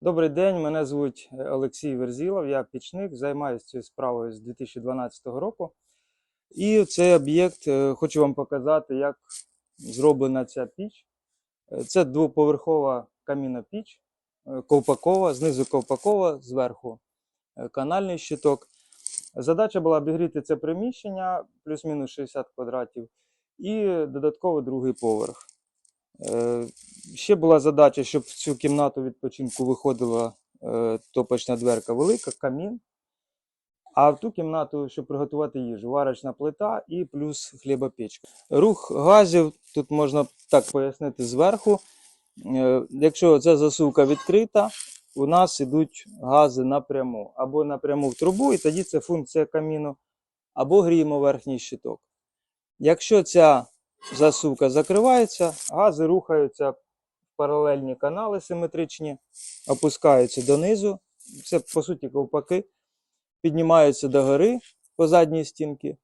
Добрий день, мене звуть е, Олексій Верзілов, я пічник, займаюся цією справою з 2012 року. І цей об'єкт е, хочу вам показати, як зроблена ця піч. Е, Це двоповерхова камінна піч, ковпакова, знизу ковпакова, зверху канальний щиток. Задача була обігріти це приміщення плюс-мінус 60 квадратів і додатково другий поверх. Е, Ще була задача, щоб в цю кімнату відпочинку виходила е, топочна дверка велика, камін. А в ту кімнату, щоб приготувати їжу, варочна плита і плюс хлібопечка. Рух газів тут можна так пояснити зверху. Е, Якщо ця засувка відкрита, у нас йдуть гази напряму. Або напряму в трубу, і тоді це функція каміну, або гріємо верхній щиток. Якщо ця засувка закривається, гази рухаються в паралельні канали симетричні, опускаються донизу. Це, по суті, ковпаки, піднімаються догори по задній стінці.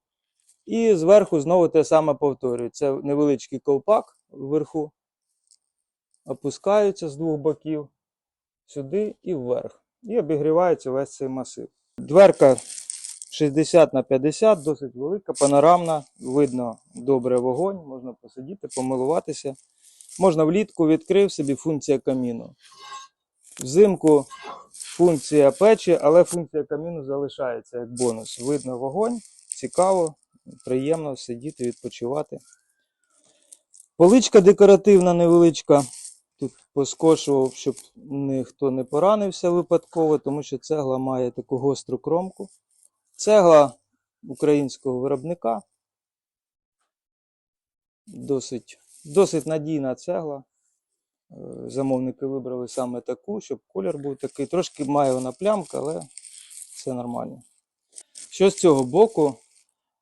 І зверху знову те саме повторюю. Це невеличкий ковпак вверху. Опускаються з двох боків сюди і вверх. І обігрівається весь цей масив. Дверка 60 на 50, досить велика, панорамна, видно добре вогонь, можна посидіти, помилуватися. Можна влітку відкрив собі функція каміну. Взимку функція печі, але функція каміну залишається як бонус. Видно вогонь, цікаво, приємно сидіти, відпочивати. Поличка декоративна невеличка. Тут поскошував, щоб ніхто не поранився випадково, тому що цегла має таку гостру кромку. Цегла українського виробника. Досить, досить надійна цегла. Е, Замовники вибрали саме таку, щоб колір був такий. Трошки має вона плямка, але все нормально. Що з цього боку?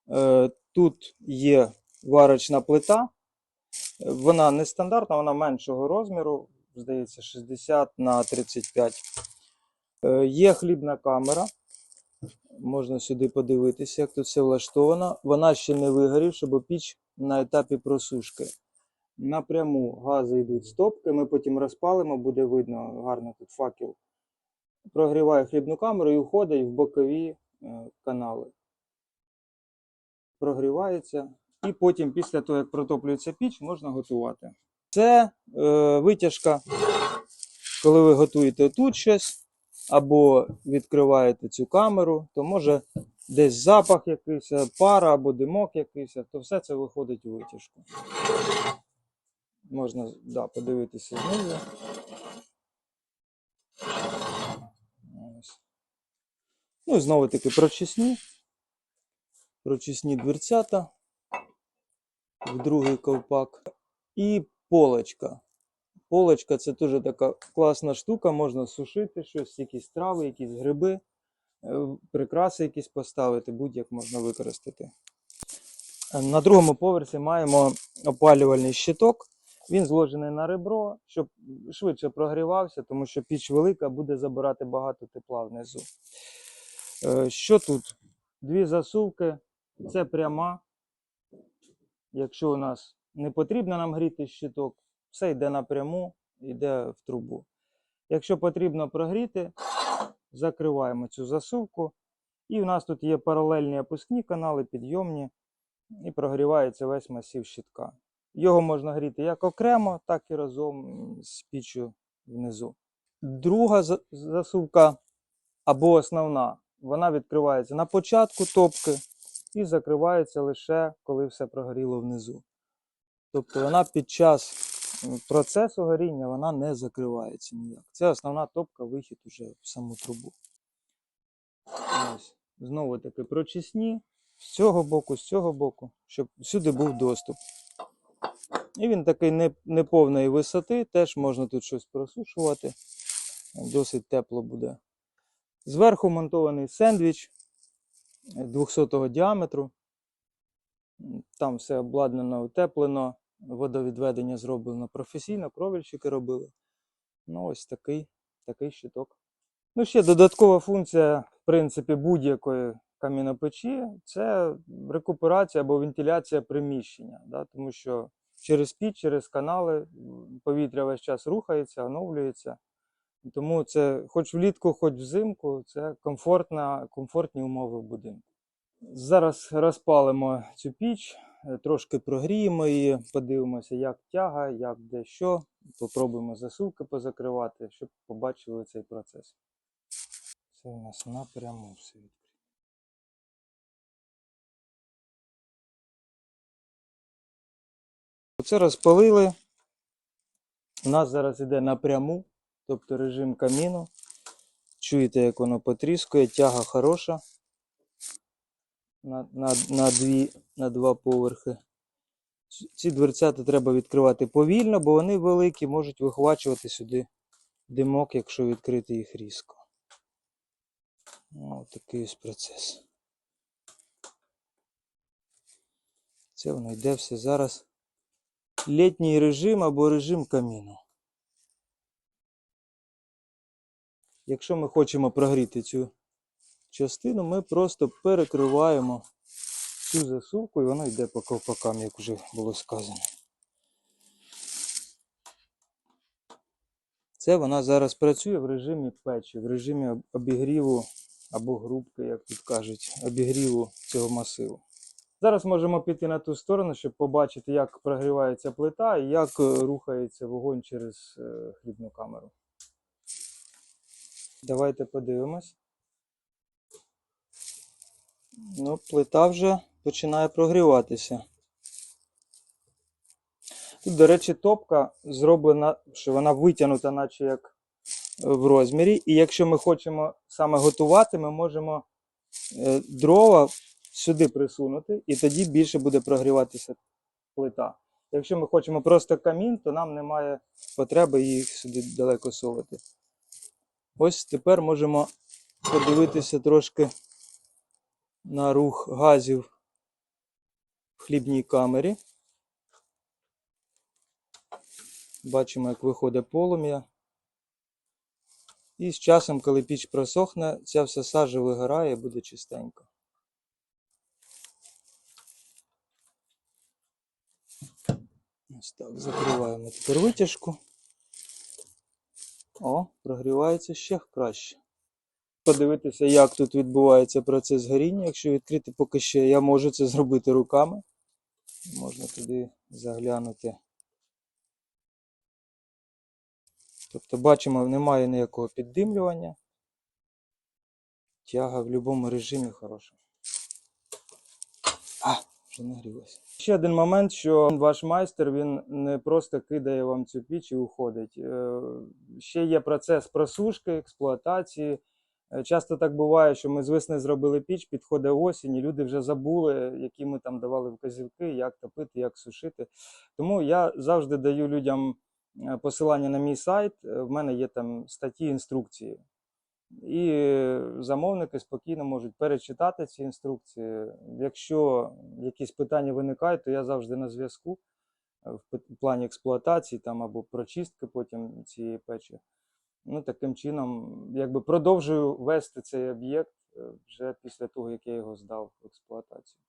Е, Тут є варочна плита. Вона не стандартна, вона меншого розміру, здається, 60 на 35. Е, Є хлібна камера. Можна сюди подивитися, як тут все влаштовано. Вона ще не вигорівша, бо піч на етапі просушки. Напряму гази йдуть з топки, ми потім розпалимо, буде видно гарно тут факел. Прогріває хлібну камеру і входить в бокові е, канали. Прогрівається. І потім, після того, як протоплюється піч, можна готувати. Це е, витяжка, коли ви готуєте тут щось, або відкриваєте цю камеру, то може десь запах якийсь, е, пара або димок якийсь, то все це виходить у витяжку. Можна да, подивитися знизу. Ну і знову таки прочисні. Прочисні дверцята в другий ковпак. І полочка. Полочка це дуже така класна штука, можна сушити щось, якісь трави, якісь гриби, е, прикраси якісь поставити, будь-як можна використати. Е, На другому поверсі маємо опалювальний щиток. Він зложений на ребро, щоб швидше прогрівався, тому що піч велика буде забирати багато тепла внизу. Е, Що тут? Дві засувки, це пряма. Якщо у нас не потрібно нам гріти щиток, все йде напряму, йде в трубу. Якщо потрібно прогріти, закриваємо цю засувку. І в нас тут є паралельні опускні канали, підйомні, і прогрівається весь масив щитка. Його можна гріти як окремо, так і разом з піччю внизу. Друга засувка або основна, вона відкривається на початку топки і закривається лише коли все прогоріло внизу. Тобто вона під час процесу горіння вона не закривається ніяк. Це основна топка, вихід уже в саму трубу. Ось. Знову таки прочисні з цього боку, з цього боку, щоб сюди був доступ. І він такий не, неповної висоти, теж можна тут щось просушувати. Досить тепло буде. Зверху монтований сендвіч 200 го діаметру. Там все обладнано, утеплено, водовідведення зроблено професійно, кровельщики робили. Ну, ось такий, такий щиток. Ну, ще додаткова функція, в принципі, будь-якої камінопечі це рекуперація або вентиляція приміщення. Да? Тому що через піч, через канали повітря весь час рухається, оновлюється. Тому це хоч влітку, хоч взимку, це комфортна, комфортні умови в будинку. Зараз розпалимо цю піч, трошки прогріємо її, подивимося, як тяга, як де що. Попробуємо засувки позакривати, щоб побачили цей процес. Це у нас напряму все відкрито. Оце розпалили. У нас зараз іде напряму, тобто режим каміну. Чуєте, як воно потріскує, тяга хороша на, на, на, дві, на два поверхи. Ці дверцята треба відкривати повільно, бо вони великі, можуть вихвачувати сюди димок, якщо відкрити їх різко. Ось такий ось процес. Це воно йде все зараз. Літній режим або режим каміну. Якщо ми хочемо прогріти цю частину, ми просто перекриваємо цю засувку і воно йде по ковпакам, як вже було сказано. Це вона зараз працює в режимі печі, в режимі обігріву або грубки, як тут кажуть, обігріву цього масиву. Зараз можемо піти на ту сторону, щоб побачити, як прогрівається плита і як е, рухається вогонь через е, хлібну камеру. Давайте подивимось. Ну, плита вже починає прогріватися. Тут, до речі, топка зроблена, що вона витягнута, наче як е, в розмірі. І якщо ми хочемо саме готувати, ми можемо е, дрова сюди присунути, і тоді більше буде прогріватися плита. Якщо ми хочемо просто камін, то нам немає потреби їх сюди далеко совати. Ось тепер можемо подивитися трошки на рух газів в хлібній камері. Бачимо, як виходить полум'я. І з часом, коли піч просохне, ця вся сажа вигорає буде чистенько. Ось так, закриваємо тепер витяжку. О, прогрівається ще краще. Подивитися, як тут відбувається процес горіння. Якщо відкрити поки що, я можу це зробити руками. Можна туди заглянути. Тобто бачимо, немає ніякого піддимлювання. Тяга в будь-якому режимі хороша. А, вже нагрілося. Ще один момент, що ваш майстер він не просто кидає вам цю піч і уходить. Е, Ще є процес просушки, експлуатації. Е, Часто так буває, що ми з весни зробили піч, підходить осінь, і люди вже забули, які ми там давали вказівки, як топити, як сушити. Тому я завжди даю людям е, посилання на мій сайт. Е, В мене є там статті, інструкції. І замовники спокійно можуть перечитати ці інструкції. Якщо якісь питання виникають, то я завжди на зв'язку в плані експлуатації там або прочистки потім цієї печі. Ну, таким чином, якби продовжую вести цей об'єкт е, вже після того, як я його здав в експлуатацію.